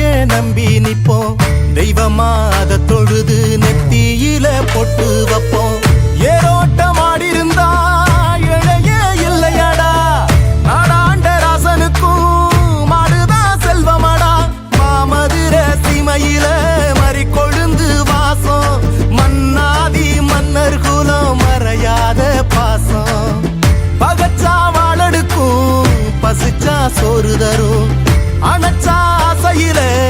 நம்பி நிப்போம் தெய்வமா அத தொழுது நெத்தியில பொட்டு வைப்போம். ஏரோட்டம் ஆடிருந்தா இழையே இல்லையடா. நாடாண்ட ராசனுக்கும் மாடுதான் செல்வமாடா. மாமதுர சீமையில மறி கொழுந்து வாசம். மன்னாதி மன்னர் குலம் மறையாத பாசம். பகச்சா வாழடுக்கும் பசிச்சா சோறு தரும். அணைச்சா Ghi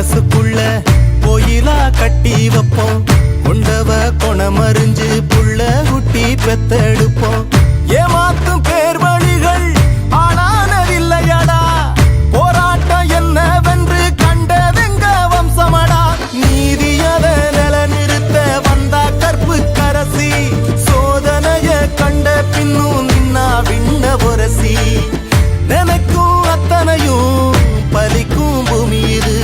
மனசுக்குள்ள கோயிலா கட்டி வைப்போம். கொண்டவ கொணமறிஞ்சு புள்ள குட்டி பெத்தெடுப்போம். ஏமாத்தும் பேர் வழிகள் ஆனானதில்லையடா போராட்டம் என்னவென்று கண்டதெங்க வம்சமடா. நீதியத நிலநிறுத்த வந்தா கற்பு கரசி சோதனைய கண்ட பின்னும் நின்னா விண்ண உரசி நினைக்கும் அத்தனையும் பலிக்கும் பூமி இது.